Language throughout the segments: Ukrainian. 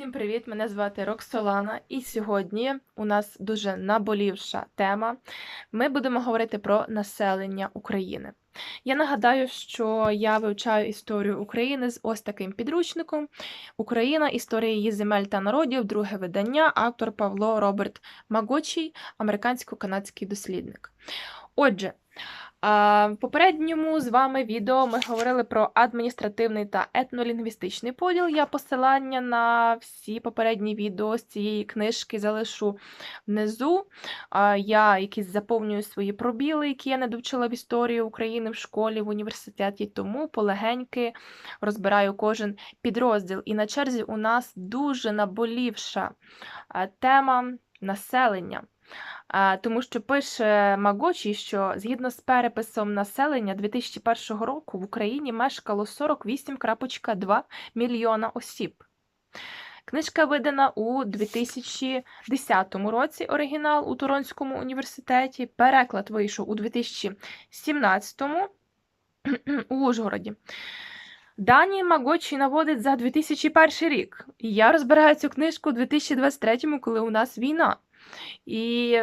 Всім привіт! Мене звати Роксолана, і сьогодні у нас дуже наболівша тема. Ми будемо говорити про населення України. Я нагадаю, що я вивчаю історію України з ось таким підручником: Україна, історія її земель та народів, друге видання, автор Павло Роберт Магочій, американсько-канадський дослідник. Отже, В попередньому з вами відео ми говорили про адміністративний та етнолінгвістичний поділ. Я посилання на всі попередні відео з цієї книжки залишу внизу. Я якісь заповнюю свої пробіли, які я не довчила в історії України в школі, в університеті, тому полегеньки розбираю кожен підрозділ. І на черзі у нас дуже наболівша тема населення. Тому що пише Магочі, що згідно з переписом населення 2001 року в Україні мешкало 48,2 мільйона осіб. Книжка видана у 2010 році оригінал у Торонському університеті. Переклад вийшов у 2017 у Ужгороді. Дані Магочі наводить за 2001 рік. І я розбираю цю книжку у 2023, коли у нас війна. І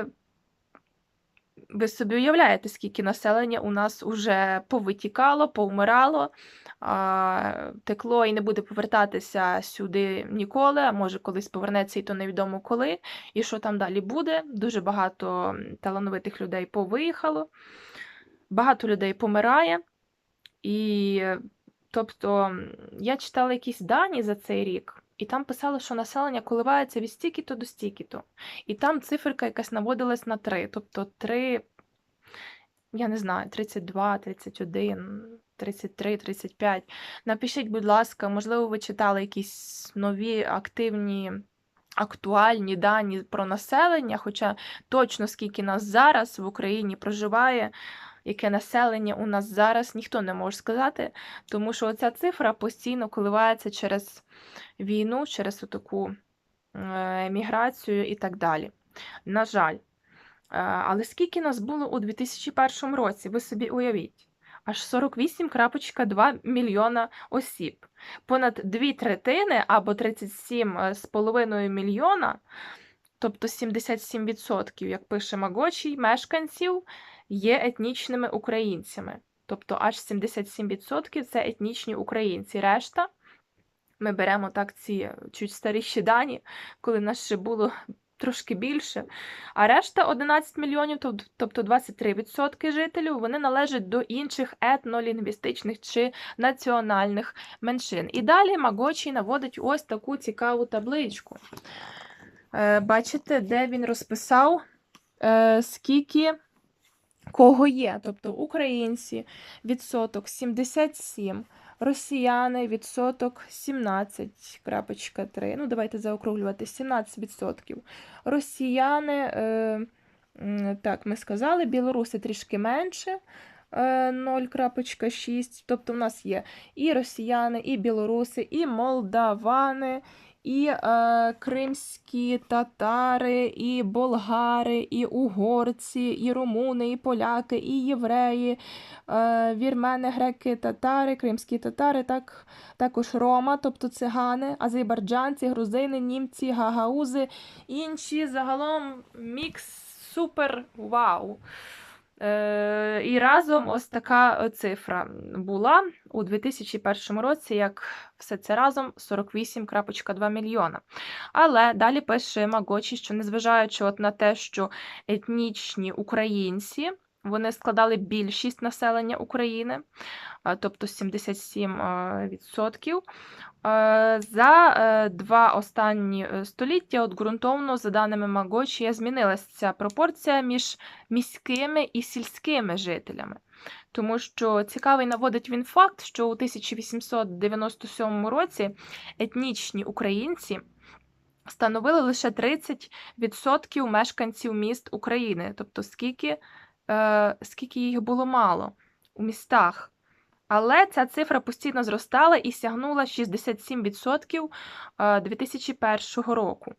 ви собі уявляєте, скільки населення у нас уже повитікало, повмирало, текло і не буде повертатися сюди ніколи, а може колись повернеться, і то невідомо коли. І що там далі буде. Дуже багато талановитих людей повиїхало, багато людей помирає. І тобто я читала якісь дані за цей рік. І там писали, що населення коливається від стільки-то до стільки-то. І там циферка якась наводилась на 3. Тобто 3, я не знаю, 32, 31, 33, 35. Напишіть, будь ласка, можливо, ви читали якісь нові активні. Актуальні дані про населення, хоча точно скільки нас зараз в Україні проживає, яке населення у нас зараз, ніхто не може сказати, тому що оця цифра постійно коливається через війну, через таку еміграцію і так далі. На жаль. Е, але скільки нас було у 2001 році, ви собі уявіть, аж 48,2 мільйона осіб. Понад дві третини або 37,5 мільйона, тобто 77%, як пише Магочій, мешканців є етнічними українцями. Тобто аж 77% це етнічні українці. Решта ми беремо так ці чуть старіші дані, коли нас ще було трошки більше. А решта 11 мільйонів, тобто 23% жителів, вони належать до інших етнолінгвістичних чи національних меншин. І далі Магочі наводить ось таку цікаву табличку. Е, бачите, де він розписав, е, скільки кого є. Тобто українці відсоток 77, росіяни відсоток 17,3. Ну, давайте заокруглювати 17%. Росіяни, е, так, ми сказали, білоруси трішки менше. 0,6. Тобто, в нас є і росіяни, і білоруси, і молдавани, і е, кримські татари, і болгари, і угорці, і румуни, і поляки, і євреї, е, вірмени, греки, татари, кримські татари, так, також рома, тобто цигани, азербайджанці, грузини, німці, гагаузи, інші загалом мікс супер вау. Е, І разом ось така цифра була у 2001 році, як все це разом 48,2 мільйона. Але далі пише Магочі, що незважаючи от на те, що етнічні українці вони складали більшість населення України, тобто 77%. За е, два останні е, століття, от ґрунтовно, за даними Магочія, змінилася ця пропорція між міськими і сільськими жителями. Тому що цікавий наводить він факт, що у 1897 році етнічні українці становили лише 30% мешканців міст України, тобто скільки, е, скільки їх було мало у містах. Але ця цифра постійно зростала і сягнула 67% 2001 року.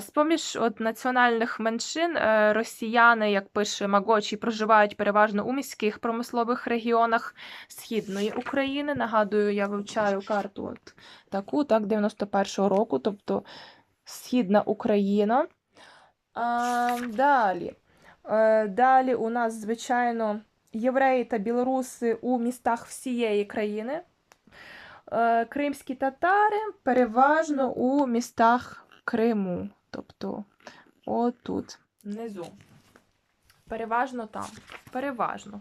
З-поміж от національних меншин е, росіяни, як пише Магочі, проживають переважно у міських промислових регіонах Східної України. Нагадую, я вивчаю карту от таку, так, 91-го року, тобто Східна Україна. А, далі. Е, Далі у нас, звичайно, євреї та білоруси у містах всієї країни. Е, Кримські татари переважно у містах Криму. Тобто отут, внизу. Переважно там. Переважно.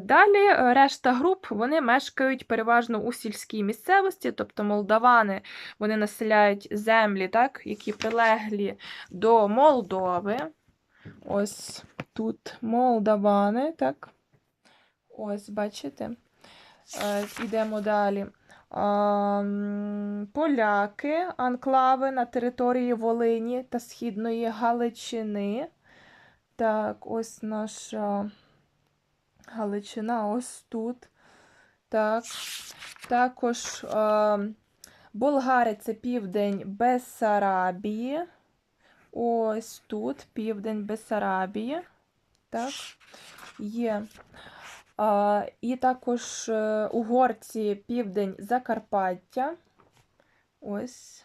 Далі е, решта груп вони мешкають переважно у сільській місцевості, тобто молдавани вони населяють землі, так, які прилеглі до Молдови. Ось тут молдавани, так. Ось, бачите. Е, Ідемо далі. Поляки, анклави на території Волині та Східної Галичини. Так, ось наша Галичина, ось тут. Так. Також а, Болгари це південь Бессарабії. Ось тут південь Бессарабії. Так, є. А, і також е, угорці південь Закарпаття. Ось.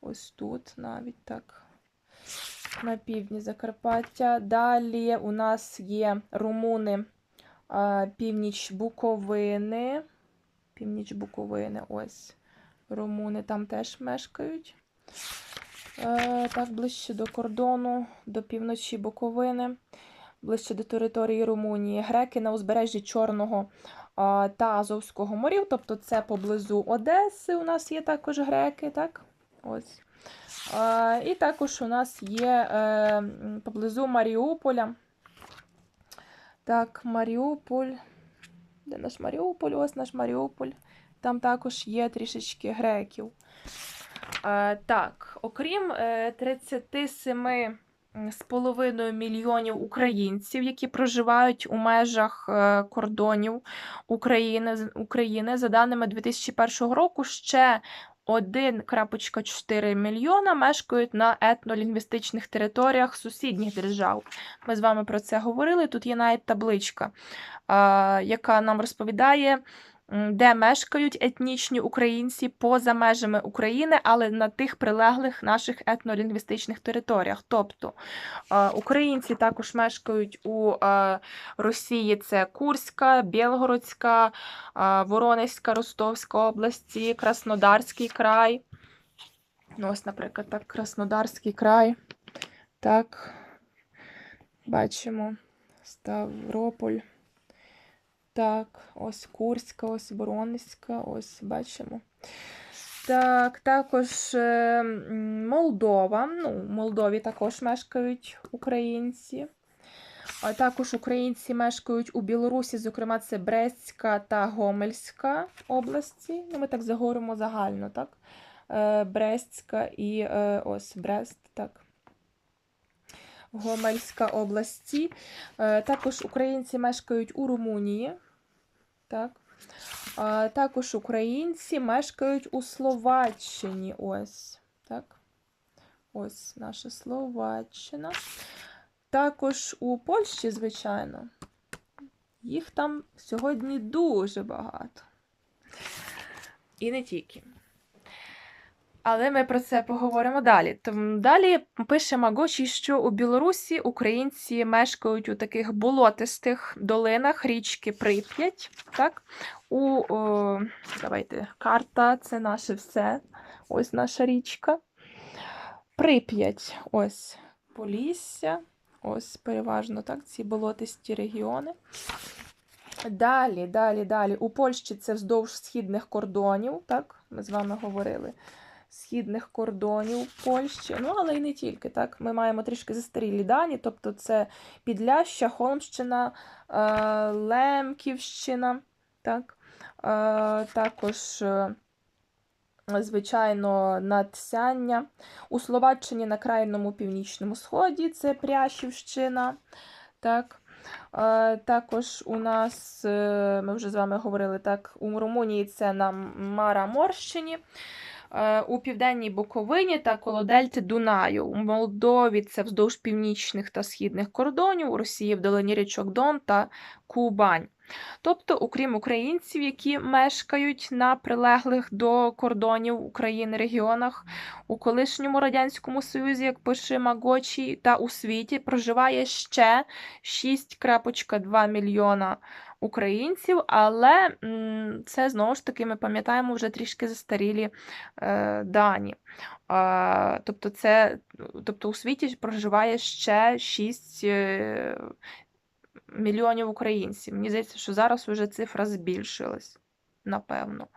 Ось тут навіть так. На півдні Закарпаття. Далі у нас є румуни північ Буковини. Північ Буковини, ось. Румуни там теж мешкають. Е, так, ближче до кордону, до півночі Буковини, ближче до території Румунії. Греки на узбережжі Чорного та Азовського морів, тобто це поблизу Одеси у нас є також греки, так? Ось. І також у нас є е, поблизу Маріуполя. Так, Маріуполь. Де наш Маріуполь? Ось наш Маріуполь. Там також є трішечки греків. Е, так, окрім е, 37 з половиною мільйонів українців, які проживають у межах е, кордонів України, України, за даними 2001 року, ще 1,4 мільйона мешкають на етнолінгвістичних територіях сусідніх держав. Ми з вами про це говорили. Тут є навіть табличка, яка нам розповідає, де мешкають етнічні українці поза межами України, але на тих прилеглих наших етнолінгвістичних територіях. Тобто українці також мешкають у Росії це Курська, Білгородська, Воронезька, Ростовська області, Краснодарський край. Ну, ось, наприклад, так, Краснодарський край. Так, бачимо Ставрополь. Так, ось Курська, ось Воронезька, ось бачимо. Так, також е, Молдова. Ну, в Молдові також мешкають українці. А також українці мешкають у Білорусі, зокрема, це Брестська та Гомельська області. Ну, ми так заговоримо загально, так? Е, Брестська і е, ось Брест, так. Гомельська області. Також українці мешкають у Румунії. Так. А, також українці мешкають у Словаччині. Ось. Так. Ось наша Словаччина. Також у Польщі, звичайно. Їх там сьогодні дуже багато. І не тільки. Але ми про це поговоримо далі. Тому далі пише Магочі, що у Білорусі українці мешкають у таких болотистих долинах річки Прип'ять. Так? У, о, давайте, карта це наше все. Ось наша річка. Прип'ять. Ось Полісся. Ось переважно так, ці болотисті регіони. Далі, далі, далі. У Польщі це вздовж східних кордонів, так? Ми з вами говорили. Східних кордонів Польщі. Ну, але й не тільки. так. Ми маємо трішки застарілі дані, тобто це Підляща, Холмщина, е, Лемківщина. Так? Е, також, е, звичайно, Надсяння. У Словаччині на крайньому північному сході це Прящівщина. Так. Також у нас, ми вже з вами говорили, так, у Румунії це на Мараморщині. Е, у південній Буковині та коло дельти Дунаю. У Молдові це вздовж північних та східних кордонів, у Росії в долині річок Дон та Кубань. Тобто, окрім українців, які мешкають на прилеглих до кордонів України регіонах, у колишньому радянському союзі, як пише Магочі, та у світі проживає ще 6,2 мільйона українців, але це знову ж таки ми пам'ятаємо вже трішки застарілі е, дані. А, тобто, це, тобто у світі проживає ще 6 е, мільйонів українців. Мені здається, що зараз вже цифра збільшилась, напевно.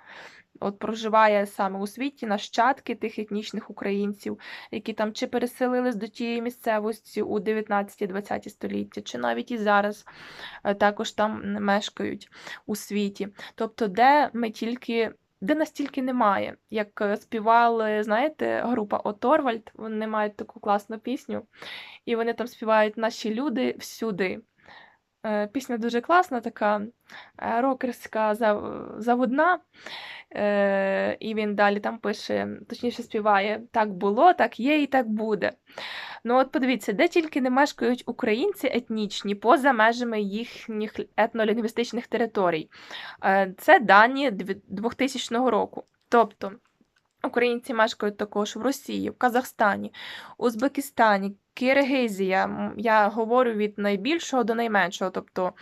От проживає саме у світі нащадки тих етнічних українців, які там чи переселились до тієї місцевості у 19-20 століття, чи навіть і зараз е, також там мешкають у світі. Тобто, де ми тільки. Де нас тільки немає, як е, співали, знаєте, група Оторвальд, вони мають таку класну пісню, і вони там співають Наші люди всюди. Е, Пісня дуже класна, така е, рокерська, заводна. Е, І він далі там пише, точніше співає: так було, так є і так буде. Ну, от подивіться, де тільки не мешкають українці етнічні поза межами їхніх етнолінгвістичних територій. Це дані 2000 року. Тобто українці мешкають також в Росії, в Казахстані, Узбекистані, Киргизія. Я говорю від найбільшого до найменшого. Тобто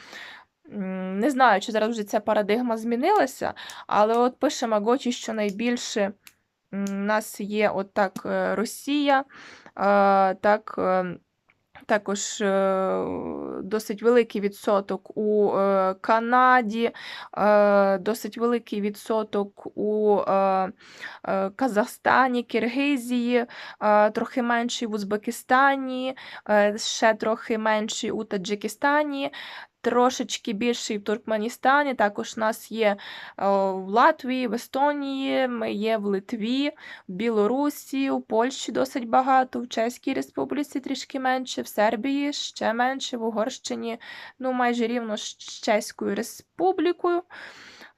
не знаю, чи зараз вже ця парадигма змінилася, але от пише Магочі, що найбільше у нас є от так е, Росія, е, так. Також е, досить великий відсоток у е, Канаді, е, досить великий відсоток у Казахстані, Киргизії, трохи менший в Узбекистані, ще трохи менший у Таджикистані, трошечки більший в Туркменістані. Також у нас є е, в Латвії, в Естонії, ми є в Литві, в Білорусі, у Польщі досить багато, в Чеській Республіці трішки менше, в Сербії ще менше, в Угорщині, ну майже рівно з Чеською Республікою.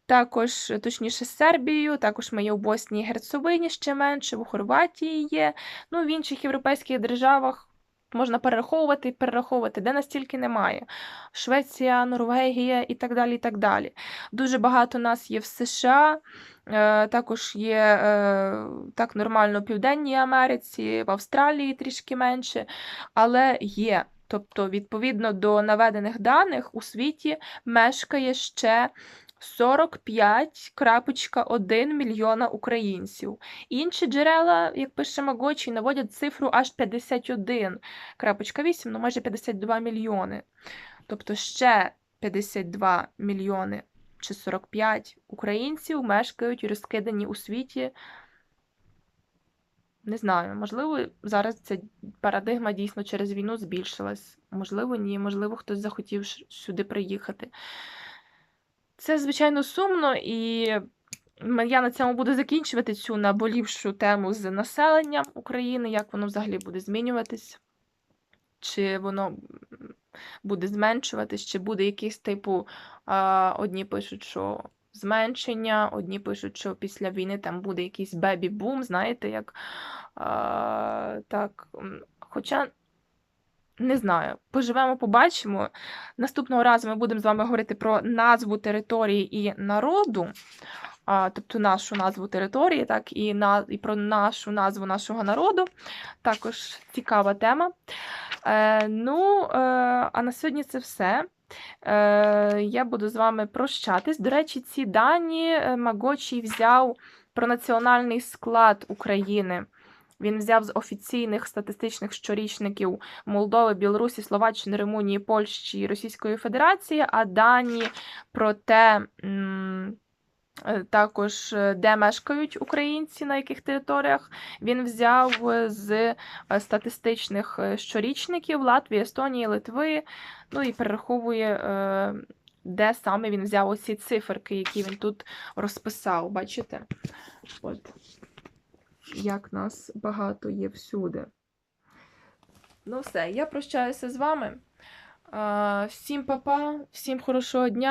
Також, точніше, з Сербією, також ми є в Боснії і Герцеговині ще менше, в Хорватії є. Ну, в інших європейських державах можна перераховувати і перераховувати, де настільки немає. Швеція, Норвегія і так далі. і так далі. Дуже багато нас є в США, е, також є е, так нормально в Південній Америці, в Австралії трішки менше, але є. Тобто, відповідно до наведених даних, у світі мешкає ще 45,1 мільйона українців. Інші джерела, як пише Магочі, наводять цифру аж 51,8, ну майже 52 мільйони. Тобто ще 52 мільйони чи 45 українців мешкають і розкидані у світі. Не знаю, можливо, зараз ця парадигма дійсно через війну збільшилась. Можливо, ні, можливо, хтось захотів сюди приїхати. Це, звичайно, сумно, і я на цьому буду закінчувати цю наболівшу тему з населенням України, як воно взагалі буде змінюватись, чи воно буде зменшуватись, чи буде якийсь типу, одні пишуть, що зменшення, одні пишуть, що після війни там буде якийсь бебі-бум, знаєте, як а, так. Хоча не знаю, поживемо, побачимо. Наступного разу ми будемо з вами говорити про назву території і народу, а, тобто нашу назву території, так, і, на, і про нашу назву нашого народу. Також цікава тема. Е, ну, е, а на сьогодні це все. Е, я буду з вами прощатись. До речі, ці дані е, Магочій взяв про національний склад України. Він взяв з офіційних статистичних щорічників Молдови, Білорусі, Словаччини, Румунії, Польщі і Російської Федерації, а дані про те, е, також е, де мешкають українці, на яких територіях, він взяв е, з статистичних щорічників Латвії, Естонії, Литви, ну і перераховує. Де саме він взяв оці циферки, які він тут розписав, бачите? От. Як нас багато є всюди. Ну, все, я прощаюся з вами. Всім па-па, всім хорошого дня.